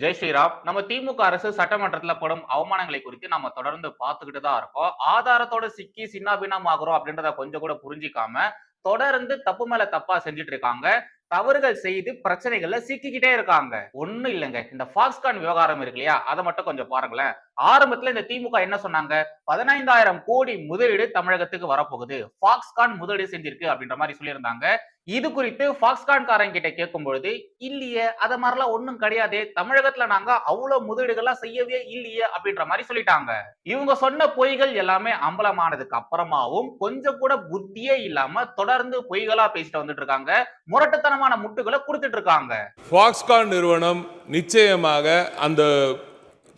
ஜெய் ஸ்ரீராம் நம்ம திமுக அரசு சட்டமன்றத்துல படும் அவமானங்களை குறித்து நம்ம தொடர்ந்து பார்த்துக்கிட்டு தான் இருக்கோம். ஆதாரத்தோட சிக்கி சின்னாபின்னம் ஆகுறோம் அப்படின்றத கொஞ்சம் கூட புரிஞ்சிக்காம தொடர்ந்து தப்பு மேல தப்பா செஞ்சுட்டு இருக்காங்க. தவறுகள் செய்து பிரச்சனைகள்ல சிக்கிக்கிட்டே இருக்காங்க. ஒண்ணும் இல்லைங்க. இந்த ஃபாக்ஸ்கான் விவகாரம் இருக்கு இல்லையா? அதை மட்டும் கொஞ்சம் பாருங்களேன். ஆரம்பத்துல இந்த திமுக என்ன சொன்னாங்க? பதினைந்தாயிரம் கோடி முதலீடு தமிழகத்துக்கு வரப்போகுது. ஃபாக்ஸ்கான் முதலீடு செஞ்சிருக்கு அப்படின்ற மாதிரி சொல்லியிருந்தாங்க. இது குறித்து ஃபாக்ஸ்கான் காரங்க கிட்ட கேட்கும் பொழுது இல்லையே அத மாதிரிலாம் ஒண்ணும் கிடையாது தமிழகத்துல நாங்க அவ்வளவு முதலீடுகள்லாம் செய்யவே இல்லையே அப்படின்ற மாதிரி சொல்லிட்டாங்க. இவங்க சொன்ன பொய்கள் எல்லாமே அம்பலமானதுக்கு அப்புறமாவும் கொஞ்சம் கூட புத்தியே இல்லாம தொடர்ந்து பொய்களா பேசிட்டு வந்துட்டு இருக்காங்க முரட்டுத்தனமான முட்டுகளை கொடுத்துட்டு இருக்காங்க ஃபாக்ஸ்கான் நிறுவனம் நிச்சயமாக அந்த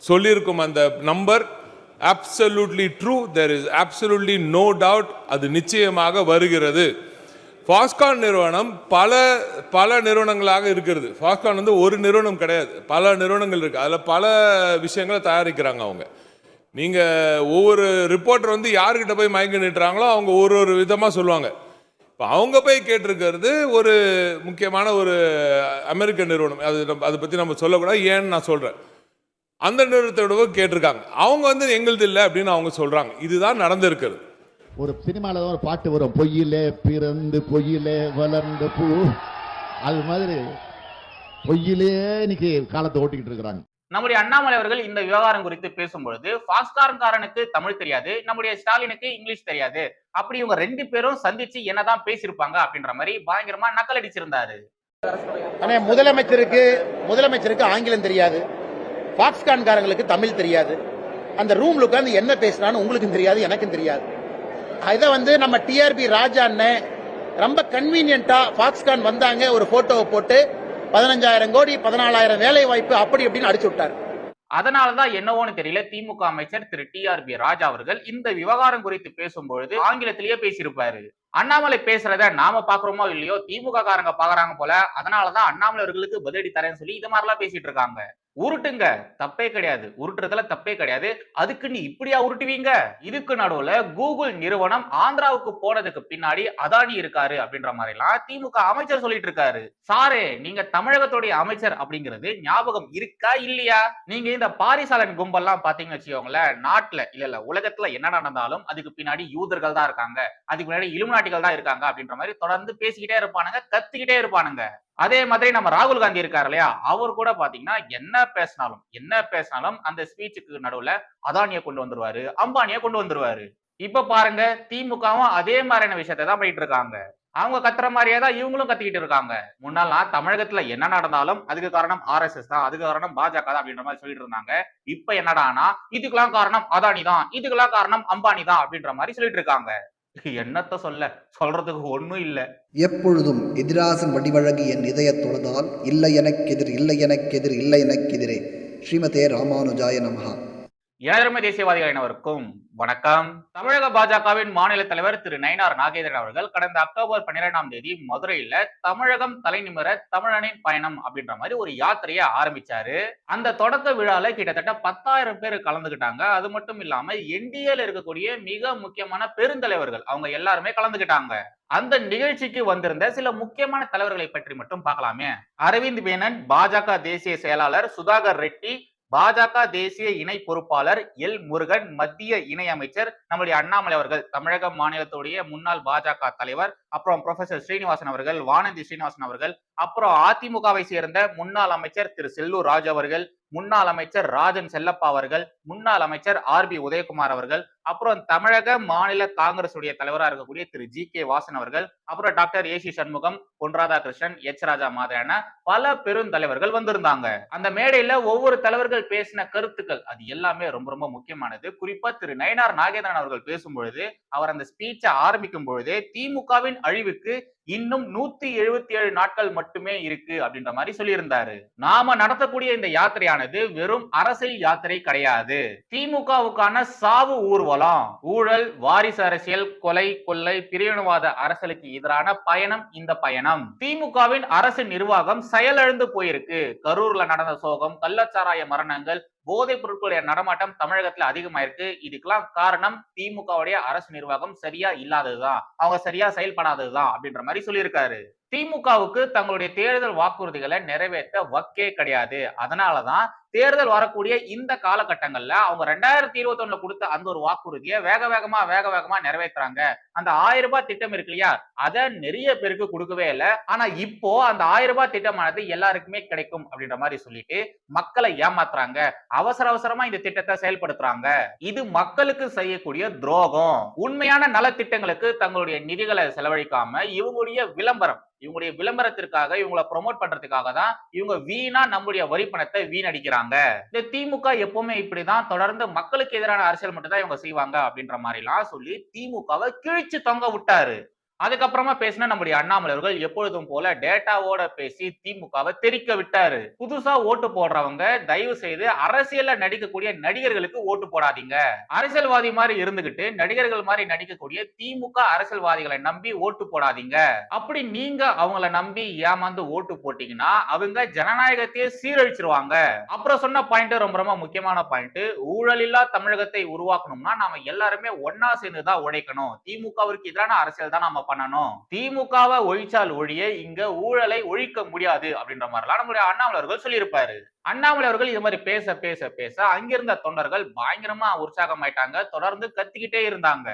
சொல்லியிருக்கும் அந்த number absolutely true there is absolutely no doubt அது நிச்சயமாக வருகிறது. ஃபாஸ்கான் நிறுவனம் பல பல நிறுவனங்களாக இருக்கிறது. ஃபாஸ்கான் வந்து ஒரு நிறுவனம் கிடையாது. பல நிறுவனங்கள் இருக்குது அதில் பல விஷயங்களை தயாரிக்கிறாங்க அவங்க. நீங்கள் ஒவ்வொரு ரிப்போர்ட்டர் வந்து யார்கிட்ட போய் மயங்கி நிட்டுறாங்களோ அவங்க ஒரு ஒரு விதமாக சொல்லுவாங்க. இப்போ அவங்க போய் கேட்டிருக்கிறது ஒரு முக்கியமான ஒரு அமெரிக்க நிறுவனம். அது நம்ம அதை பற்றி நம்ம சொல்லக்கூடாது. ஏன்னு நான் சொல்கிறேன் அந்த நிறுவனத்தோட கேட்டிருக்காங்க. அவங்க வந்து எங்களுது இல்லை அப்படின்னு அவங்க சொல்கிறாங்க இதுதான் நடந்திருக்கிறது. ஒரு சினிமாவில் ஒரு பாட்டு வரும். பொய்யிலே பிறந்து பொய்யிலே வளர்ந்த பூ. அது மாதிரி பொய்யிலே இன்னைக்கு காலத்தை ஓட்டிக்கிட்டு இருக்கிறாங்க. நம்முடைய அண்ணாமலை அவர்கள் இந்த விவகாரம் குறித்து பேசும்பொழுது ஃபாஸ்காரன்காரனுக்கு தமிழ் தெரியாது நம்முடைய ஸ்டாலினுக்கு இங்கிலீஷ் தெரியாது. அப்படி இவங்க ரெண்டு பேரும் சந்திச்சு என்னதான் பேசியிருப்பாங்க? அப்படின்ற மாதிரி பயங்கரமா நக்கல் அடிச்சிருந்தாரு. ஆனா முதலமைச்சருக்கு முதலமைச்சருக்கு ஆங்கிலம் தெரியாது. பாக்ஸ்கான்காரங்களுக்கு தமிழ் தெரியாது. அந்த ரூம்ல உட்கார்ந்து என்ன பேசினான்னு உங்களுக்கும் தெரியாது எனக்கும் தெரியாது. இதை வந்து நம்ம டிஆர்பி ராஜா அண்ணன் ரொம்ப கன்வீனியன்ட்டா பாக்ஸ்கான் வந்தாங்க ஒரு போட்டோவை போட்டு பதினஞ்சாயிரம் கோடி பதினாலாயிரம் வேலை வாய்ப்பு அப்படி அப்படின்னு அடிச்சு விட்டார். அதனாலதான் என்னவோன்னு தெரியல திமுக அமைச்சர் Thiru T R B Raja அவர்கள் இந்த விவகாரம் குறித்து பேசும்பொழுது ஆங்கிலத்திலேயே பேசியிருப்பாரு. அண்ணாமலை பேசுறத நாம பாக்குறோமோ இல்லையோ திமுக காரங்க பாக்குறாங்க போல அதனாலதான் அண்ணாமலை அவர்களுக்கு பதிலடி தரேன்னு சொல்லி இது மாதிரிலாம் பேசிட்டு இருக்காங்க. உருட்டுங்க. தப்பே கிடையாது. உருட்டுறதுல தப்பே கிடையாது. அதுக்கு நீ இப்படியா உருட்டுவீங்க? இதுக்கு நடுவுல கூகுள் நிறுவனம் ஆந்திராவுக்கு போனதுக்கு பின்னாடி அதானி இருக்காரு அப்படின்ற மாதிரி எல்லாம் திமுக அமைச்சர் சொல்லிட்டு இருக்காரு. சாரே நீங்க தமிழகத்துடைய அமைச்சர் அப்படிங்கிறது ஞாபகம் இருக்கா இல்லையா? நீங்க இந்த பாரிசாலன் கும்பல்லாம் பாத்தீங்கன்னு வச்சுக்கோங்களேன் நாட்டுல இல்ல இல்ல உலகத்துல என்ன நடந்தாலும் அதுக்கு பின்னாடி யூதர்கள் தான் இருக்காங்க. அதுக்கு பின்னாடி இலுமினாட்டிகள் தான் இருக்காங்க அப்படின்ற மாதிரி தொடர்ந்து பேசிக்கிட்டே இருப்பானுங்க கத்திக்கிட்டே இருப்பானுங்க. அதே மாதிரி நம்ம ராகுல் காந்தி இருக்காரு இல்லையா அவர் கூட பாத்தீங்கன்னா என்ன பேசினாலும் என்ன பேசினாலும் அந்த ஸ்பீச்சுக்கு நடுவுல அதானிய கொண்டு வந்துருவாரு அம்பானிய கொண்டு வந்துருவாரு. இப்ப பாருங்க திமுகவும் அதே மாதிரியான விஷயத்தை தான் பண்ணிட்டு இருக்காங்க. அவங்க கத்துற மாதிரியே தான் இவங்களும் கத்திக்கிட்டு இருக்காங்க. முன்னாலாம் தமிழகத்துல என்ன நடந்தாலும் அதுக்கு காரணம் ஆர்எஸ்எஸ் தான் அதுக்கு காரணம் பாஜக தான் அப்படின்ற மாதிரி சொல்லிட்டு இருந்தாங்க. இப்ப என்னடானா இதுக்கெல்லாம் காரணம் அதானி தான் இதுக்கெல்லாம் காரணம் அம்பானி தான் அப்படின்ற மாதிரி சொல்லிட்டு இருக்காங்க. என்னத்த சொல்ல? சொல்றதுக்கு ஒன்றும் இல்லை. எப்பொழுதும் எதிராசன் வடிவழகு என் இதயத்தொழுதால் இல்லை எனக்கெதிர் இல்லை எனக்கெதிர் இல்லை எனக்கெதிரே. ஸ்ரீமதே ராமானுஜாய நமகா இளைஞர்மை தேசியவாதிகள் அனைவருக்கும் வணக்கம். தமிழக பாஜகவின் மாநில தலைவர் திரு நயினார் நாகேந்திரன் அவர்கள் கடந்த அக்டோபர் பன்னிரெண்டாம் தேதி மதுரையில தமிழகம் தலைநிமிர தமிழனின் பயணம் அப்படின்ற மாதிரி ஒரு யாத்திரையை ஆரம்பிச்சாரு. அந்த தொடக்க விழால கிட்டத்தட்ட பத்தாயிரம் பேர் கலந்துக்கிட்டாங்க அது மட்டும் இல்லாம என்டிஏல இருக்கக்கூடிய மிக முக்கியமான பெருந்தலைவர்கள் அவங்க எல்லாருமே கலந்துகிட்டாங்க. அந்த நிகழ்ச்சிக்கு வந்திருந்த சில முக்கியமான தலைவர்களை பற்றி மட்டும் பார்க்கலாமே. அரவிந்த் மேனன் பாஜக தேசிய செயலாளர் சுதாகர் ரெட்டி பாஜக தேசிய இணை பொறுப்பாளர் எல் முருகன் மத்திய இணை அமைச்சர் நம்முடைய அண்ணாமலை அவர்கள் தமிழக மாநிலத்துடைய முன்னாள் பாஜக தலைவர் அப்புறம் ப்ரொஃபசர் ஸ்ரீனிவாசன் அவர்கள் வானந்தி ஸ்ரீனிவாசன் அவர்கள் அப்புறம் அதிமுகவை சேர்ந்த முன்னாள் அமைச்சர் திரு செல்லூர் ராஜ் அவர்கள் முன்னாள் அமைச்சர் ராஜன் செல்லப்பா அவர்கள் முன்னாள் அமைச்சர் ஆர் பி உதயகுமார் அவர்கள் அப்புறம் தமிழக மாநில காங்கிரஸ் உடைய தலைவராக இருக்கக்கூடிய திரு ஜி கே வாசன் அவர்கள் அப்புறம் doctor A C Shanmugam Pon Radhakrishnan H ராஜா மாதிரியான பல பெருந்தலைவர்கள் வந்திருந்தாங்க. அந்த மேடையில ஒவ்வொரு தலைவர்கள் பேசின கருத்துக்கள் அது எல்லாமே ரொம்ப ரொம்ப முக்கியமானது. குறிப்பா திரு நயனார் நாகேந்திரன் அவர்கள் பேசும் பொழுது அவர் அந்த ஸ்பீச்சை ஆரம்பிக்கும் பொழுது திமுகவின் அழிவுக்கு இன்னும் நூத்தி எழுபத்தி ஏழு நாட்கள் மட்டுமே இருக்கு அப்படின்ற மாதிரி சொல்லியிருந்தாரு. நாம நடத்தக்கூடிய இந்த யாத்திரையானது வெறும் அரசியல் யாத்திரை கிடையாது. திமுகவுக்கான சாவு ஊர்வலம் ஊழல் வாரிசு அரசியல் கொலை கொள்ளை பிரிவினவாத அரசியலுக்கு எதிரான பயணம் இந்த பயணம். திமுகவின் அரசு நிர்வாகம் செயலிழந்து போயிருக்கு. கரூர்ல நடந்த சோகம் கள்ளச்சாராய மரணங்கள் போதைப் பொருட்களுடைய நடமாட்டம் தமிழகத்துல அதிகமாயிருக்கு. இதுக்கெல்லாம் காரணம் திமுகவுடைய அரசு நிர்வாகம் சரியா இல்லாததுதான். அவங்க சரியா செயல்படாததுதான் அப்படின்ற மாதிரி சொல்லியிருக்காரு. திமுகவுக்கு தங்களுடைய தேர்தல் வாக்குறுதிகளை நிறைவேற்ற வக்கே கிடையாது. அதனாலதான் தேர்தல் வரக்கூடிய இந்த காலகட்டங்கள்ல அவங்க ரெண்டாயிரத்தி இருபத்தி ஒண்ணுல கொடுத்த அந்த ஒரு வாக்குறுதியை வேக வேகமா வேக வேகமா நிறைவேற்றுறாங்க அந்த ஆயிரம் ரூபாய் திட்டம் இருக்கு இல்லையா? அதை நிறைய பேருக்கு கொடுக்கவே இல்லை. ஆனா இப்போ அந்த ஆயிரம் ரூபாய் திட்டமானது எல்லாருக்குமே கிடைக்கும் அப்படின்ற மாதிரி சொல்லிட்டு மக்களை ஏமாத்துறாங்க. அவசர அவசரமா இந்த திட்டத்தை செயல்படுத்துறாங்க. இது மக்களுக்கு செய்யக்கூடிய துரோகம். உண்மையான நலத்திட்டங்களுக்கு தங்களுடைய நிதிகளை செலவழிக்காம இவங்களுடைய விளம்பரம் இவங்களுடைய விளம்பரத்திற்காக இவங்களை ப்ரொமோட் பண்றதுக்காக தான் இவங்க வீணா நம்முடைய வரி பணத்தை வீணடிக்கிறாங்க. இந்த திமுக எப்பவுமே இப்படிதான். தொடர்ந்து மக்களுக்கு எதிரான அரசியல் மட்டும் தான் இவங்க செய்வாங்க அப்படின்ற மாதிரி எல்லாம் சொல்லி திமுகவை கிழிச்சு தொங்க விட்டாரு. அதுக்கப்புறமா பேசின நம்முடைய அண்ணாமலை அவர்கள் எப்பொழுதும் போல டேட்டாவோட பேசி திமுகவை தெரிக்க விட்டாரு. புதுசா ஓட்டு போடுறவங்க தயவு செய்து அரசியல்ல நடிக்கக்கூடிய நடிகர்களுக்கு ஓட்டு போடாதீங்க. அரசியல்வாதி மாதிரி இருந்துகிட்டு நடிகர்கள் மாதிரி நடிக்கக்கூடிய திமுக அரசியல்வாதிகளை நம்பி ஓட்டு போடாதீங்க. அப்படி நீங்க அவங்கள நம்பி ஏமாந்து ஓட்டு போட்டீங்கன்னா அவங்க ஜனநாயகத்தையே சீரழிச்சிருவாங்க. அப்புறம் சொன்ன பாயிண்ட் ரொம்ப ரொம்ப முக்கியமான பாயிண்ட் ஊழலில்லா தமிழகத்தை உருவாக்கணும்னா நாம எல்லாருமே ஒன்னா சேர்ந்து தான் உழைக்கணும். திமுகவிற்கு எதிரான அரசியல் தான் நாம பண்ணணும்? திமுகவை ஒழிச்சால் ஒழிய இங்க ஊழலை ஒழிக்க முடியாது அப்படின்ற மாதிரிலாம் நம்மளுடைய அண்ணாமலை அவர்கள் சொல்லியிருப்பாரு. அண்ணாமலை அவர்கள் இது மாதிரி பேச பேச பேச அங்கிருந்த தொண்டர்கள் பயங்கரமா உற்சாகமாயிட்டாங்க. தொடர்ந்து கத்திக்கிட்டே இருந்தாங்க.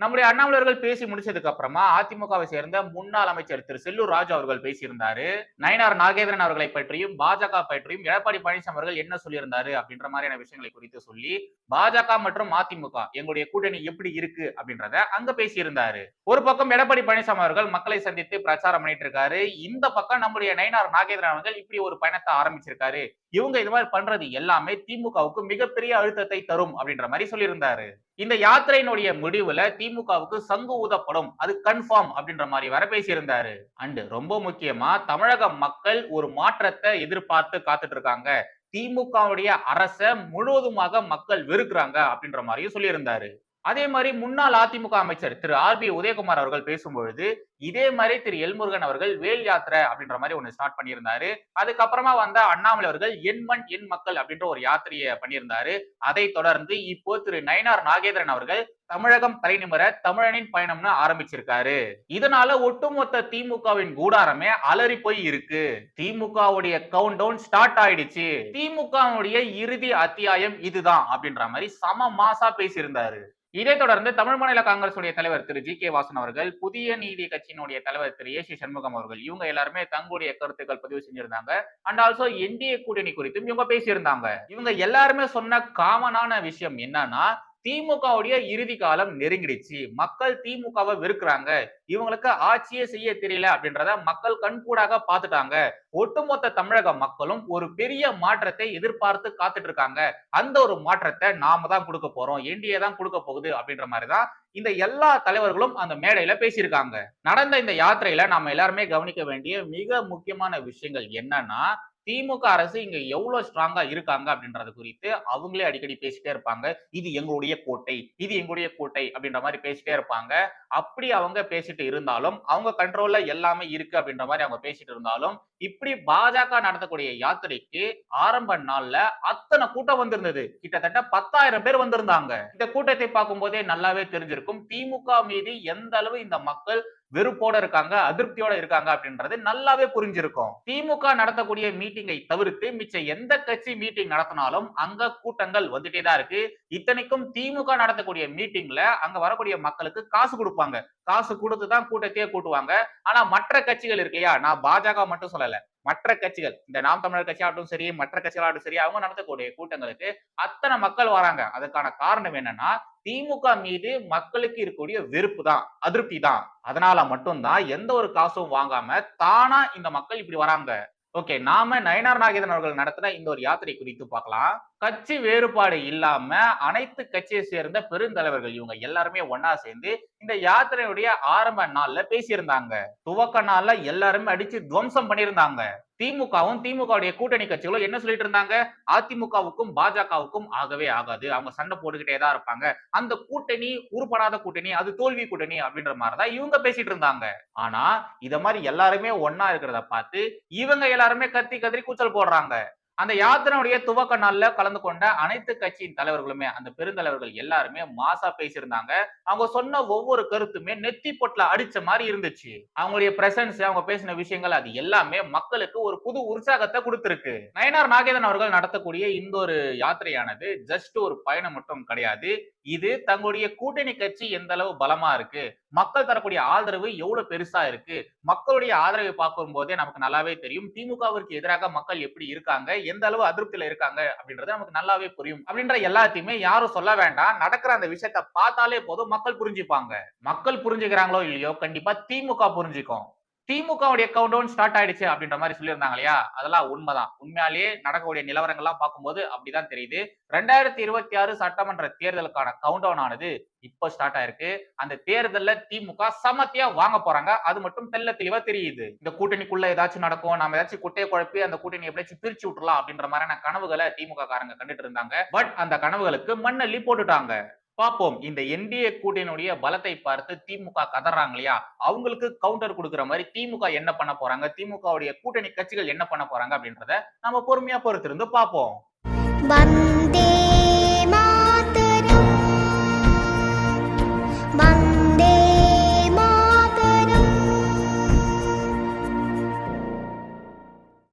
நம்முடைய அண்ணாமலையர்கள் பேசி முடிச்சதுக்கு அப்புறமா அதிமுகவை சேர்ந்த முன்னாள் அமைச்சர் திரு செல்லூர் ராஜு அவர்கள் பேசியிருந்தாரு. நயனார் நாகேந்திரன் அவர்களை பற்றியும் பாஜக பற்றியும் எடப்பாடி பழனிசாமி அவர்கள் என்ன சொல்லியிருந்தாரு அப்படின்ற மாதிரியான விஷயங்களை குறித்து சொல்லி பாஜக மற்றும் அதிமுக எங்களுடைய கூட்டணி எப்படி இருக்கு அப்படின்றத அங்க பேசியிருந்தாரு. ஒரு பக்கம் எடப்பாடி பழனிசாமி அவர்கள் மக்களை சந்தித்து பிரச்சாரம் பண்ணிட்டு இருக்காரு இந்த பக்கம் நம்முடைய நயனார் நாகேந்திரன் அவர்கள் இப்படி ஒரு பயணத்தை ஆரம்பிச்சிருக்காரு. இவங்க இது மாதிரி பண்றது எல்லாமே திமுகவுக்கு மிகப்பெரிய அழுத்தத்தை தரும் அப்படின்ற மாதிரி சொல்லியிருந்தாரு. இந்த யாத்திரையினுடைய முடிவுல திமுகவுக்கு சங்கு ஊதப்படும். அது கன்ஃபார்ம் அப்படின்ற மாதிரி வர பேசியிருந்தாரு. அண்டு ரொம்ப முக்கியமா தமிழக மக்கள் ஒரு மாற்றத்தை எதிர்பார்த்து காத்துட்டு இருக்காங்க திமுகவுடைய அரச முழுவதுமாக மக்கள் வெறுக்கிறாங்க அப்படின்ற மாதிரியும் சொல்லியிருந்தாரு. அதே மாதிரி முன்னாள் அதிமுக அமைச்சர் திரு ஆர் பி உதயகுமார் அவர்கள் பேசும்பொழுது இதே மாதிரி திரு எல்முருகன் அவர்கள் வேல் யாத்திரை அப்படின்ற மாதிரி ஒன்று ஸ்டார்ட் பண்ணியிருந்தாரு. அதுக்கப்புறமா வந்த அண்ணாமலை அவர்கள் என் மண் எண் மக்கள் அப்படின்ற ஒரு யாத்திரையை பண்ணியிருந்தாரு. அதை தொடர்ந்து இப்போ திரு நயனார் நாகேந்திரன் அவர்கள் தமிழகம் தலைநிமிர தமிழனின் பயணம்னு ஆரம்பிச்சிருக்காரு. இதனால ஒட்டுமொத்த திமுகவின் கூடாரமே அலறி போய் இருக்கு. திமுகவுடைய கவுண்ட் டவுன் ஸ்டார்ட் ஆயிடுச்சு. திமுகவுடைய இறுதி அத்தியாயம் இதுதான் அப்படின்ற மாதிரி சம மாசா பேசியிருந்தாரு. இதை தொடர்ந்து தமிழ் மாநில காங்கிரசுடைய தலைவர் திரு ஜி கே வாசன் அவர்கள் புதிய நீதி கட்சியினுடைய தலைவர் திரு ஏ சி சண்முகம் அவர்கள் இவங்க எல்லாருமே தங்களுடைய கருத்துக்கள் பதிவு செஞ்சிருந்தாங்க. அண்ட் ஆல்சோ என்டிஏ கூட்டணி குறித்தும் இவங்க பேசியிருந்தாங்க. இவங்க எல்லாருமே சொன்ன காமனான விஷயம் என்னன்னா திமுகவுடைய இறுதி காலம் நெருங்கிடுச்சு. மக்கள் திமுகவை வெறுக்கிறாங்க. இவங்களுக்கு ஆட்சியே செய்ய தெரியல அப்படின்றத மக்கள் கண்கூடாக பார்த்துட்டாங்க. ஒட்டுமொத்த தமிழக மக்களும் ஒரு பெரிய மாற்றத்தை எதிர்பார்த்து காத்துட்டு இருக்காங்க அந்த ஒரு மாற்றத்தை நாம தான் கொடுக்க போறோம். என்டிஏ தான் கொடுக்க போகுது அப்படின்ற மாதிரி தான் இந்த எல்லா தலைவர்களும் அந்த மேடையில பேசியிருக்காங்க. நடந்த இந்த யாத்திரையில நாம எல்லாருமே கவனிக்க வேண்டிய மிக முக்கியமான விஷயங்கள் என்னன்னா திமுக அரசு இங்க எவ்வளவு ஸ்ட்ராங்கா இருக்காங்க அப்படின்றது குறித்து அவங்களே அடிக்கடி பேசிட்டே இருப்பாங்க. இது எங்களுடைய கோட்டை இது எங்களுடைய கோட்டை அப்படின்ற மாதிரி பேசிட்டே இருப்பாங்க. அப்படி அவங்க பேசிட்டு இருந்தாலும் அவங்க கண்ட்ரோல்ல எல்லாமே இருக்கு அப்படின்ற மாதிரி அவங்க பேசிட்டு இருந்தாலும் இப்படி பாஜக நடத்தக்கூடிய யாத்திரைக்கு ஆரம்ப நாள்ல அத்தனை கூட்டம் வந்திருந்தது. கிட்டத்தட்ட பத்தாயிரம் பேர் வந்திருந்தாங்க. இந்த கூட்டத்தை பார்க்கும் போதே நல்லாவே தெரிஞ்சிருக்கும். திமுக மீது எந்த அளவு இந்த மக்கள் வெறுப்போட இருக்காங்க அதிருப்தியோட இருக்காங்க அப்படின்றது நல்லாவே புரிஞ்சிருக்கும். திமுக நடத்தக்கூடிய மீட்டிங்கை தவிர்த்து மிச்ச எந்த கட்சி மீட்டிங் நடத்தினாலும் அங்க கூட்டங்கள் வந்துட்டே தான் இருக்கு. இத்தனைக்கும் திமுக நடத்தக்கூடிய மீட்டிங்ல அங்க வரக்கூடிய மக்களுக்கு காசு கொடுப்பாங்க. காசு கொடுத்து தான் கூட்டத்தையே கூட்டுவாங்க. ஆனா மற்ற கட்சிகள் இருக்கு இல்லையா நான் பாஜக மட்டும் சொல்லல. மற்ற கட்சிகள் இந்த நாம் தமிழர் கட்சியாகட்டும் சரி மற்ற கட்சிகளாகட்டும் சரி அவங்க நடத்தக்கூடிய கூட்டங்களுக்கு அத்தனை மக்கள் வராங்க. அதுக்கான காரணம் என்னன்னா திமுக மீது மக்களுக்கு இருக்கக்கூடிய வெறுப்பு தான் அதிருப்தி தான். அதனால மட்டும்தான் எந்த ஒரு காசும் வாங்காம தானா இந்த மக்கள் இப்படி வராங்க. ஓகே நாம நயனார் நாகேதன் அவர்கள் நடத்தின இந்த ஒரு யாத்திரை குறித்து பார்க்கலாம். கட்சி வேறுபாடு இல்லாம அனைத்து கட்சியை சேர்ந்த பெருந்தலைவர்கள் இவங்க எல்லாருமே ஒன்னா சேர்ந்து இந்த யாத்திரையுடைய ஆரம்ப நாள்ல பேசியிருந்தாங்க. துவக்க நாள்ல எல்லாருமே அடிச்சு துவம்சம் பண்ணியிருந்தாங்க. திமுகவும் திமுகவுடைய கூட்டணி கட்சிகளும் என்ன சொல்லிட்டு இருந்தாங்க? அதிமுகவுக்கும் பாஜகவுக்கும் ஆகவே ஆகாது. அவங்க சண்டை போட்டுக்கிட்டே தான் இருப்பாங்க. அந்த கூட்டணி உருப்படாத கூட்டணி அது தோல்வி கூட்டணி அப்படின்ற மாதிரிதான் இவங்க பேசிட்டு இருந்தாங்க. ஆனா இத மாதிரி எல்லாருமே ஒன்னா இருக்கிறத பார்த்து இவங்க எல்லாருமே கத்தி கத்திரி கூச்சல் போடுறாங்க. அந்த யாத்திரையுடைய துவக்க நாள்ல கலந்து கொண்ட அனைத்து கட்சியின் தலைவர்களுமே அந்த பெருந்தலைவர்கள் எல்லாருமே மாசா பேசியிருந்தாங்க. அவங்க சொன்ன ஒவ்வொரு கருத்துமே நெத்தி பொட்டில் அடிச்ச மாதிரி இருந்துச்சு. அவங்களுடைய பிரசன்ஸ் அவங்க பேசின விஷயங்கள் அது எல்லாமே மக்களுக்கு ஒரு புது உற்சாகத்தை கொடுத்திருக்கு. நயனார் நாகேதன் அவர்கள் நடத்தக்கூடிய இந்த ஒரு யாத்திரையானது ஜஸ்ட் ஒரு பயணம் மட்டும் கிடையாது. இது தங்களுடைய கூட்டணி கட்சி எந்த அளவு பலமா இருக்கு? மக்கள் தரக்கூடிய ஆதரவு எவ்வளவு பெருசா இருக்கு? மக்களுடைய ஆதரவை பார்க்கும் போதே நமக்கு நல்லாவே தெரியும். திமுகவிற்கு எதிராக மக்கள் எப்படி இருக்காங்க? எந்த அளவு அதிருப்தியில இருக்காங்க? அப்படின்றது நமக்கு நல்லாவே புரியும். அப்படின்ற எல்லாத்தையுமே யாரும் சொல்ல வேண்டாம். நடக்கிற அந்த விஷயத்த பார்த்தாலே போதும். மக்கள் புரிஞ்சுப்பாங்க. மக்கள் புரிஞ்சுக்கிறாங்களோ இல்லையோ கண்டிப்பா திமுக புரிஞ்சுக்கும். திமுகவுடைய கவுண்ட் டவுன் ஸ்டார்ட் ஆயிடுச்சு அப்படின்ற மாதிரி சொல்லியிருந்தாங்க இல்லையா அதெல்லாம் உண்மைதான். உண்மையாலேயே நடக்கக்கூடிய நிலவரங்கள்லாம் பார்க்கும்போது அப்படிதான் தெரியுது. ரெண்டாயிரத்தி இருபத்தி ஆறு சட்டமன்ற தேர்தலுக்கான கவுண்ட் டவுன் ஆனது இப்போ ஸ்டார்ட் ஆயிருக்கு. அந்த தேர்தலில் திமுக சமத்தியா வாங்க போறாங்க. அது மட்டும் தெல்ல தெளிவா தெரியுது. இந்த கூட்டணிக்குள்ள ஏதாச்சும் நடக்கும் நாம ஏதாச்சும் குட்டையை குழப்பி அந்த கூட்டணி எப்படியாச்சும் பிரிச்சு விட்டுலாம் அப்படின்ற மாதிரியான கனவுகளை திமுக காரங்க கண்டுட்டு இருந்தாங்க. பட் அந்த கனவுகளுக்கு மண்ணள்ளி போட்டுட்டாங்க. பார்ப்போம் இந்த என்டிஏ கூட்டணியுடைய பலத்தை பார்த்து திமுக கதறாங்க இல்லையா? அவங்களுக்கு கவுண்டர் கொடுக்குற மாதிரி திமுக என்ன பண்ண போறாங்க? திமுகவுடைய கூட்டணி கட்சிகள் என்ன பண்ண போறாங்க அப்படின்றத நம்ம பொறுமையா பொறுத்திருந்து பார்ப்போம்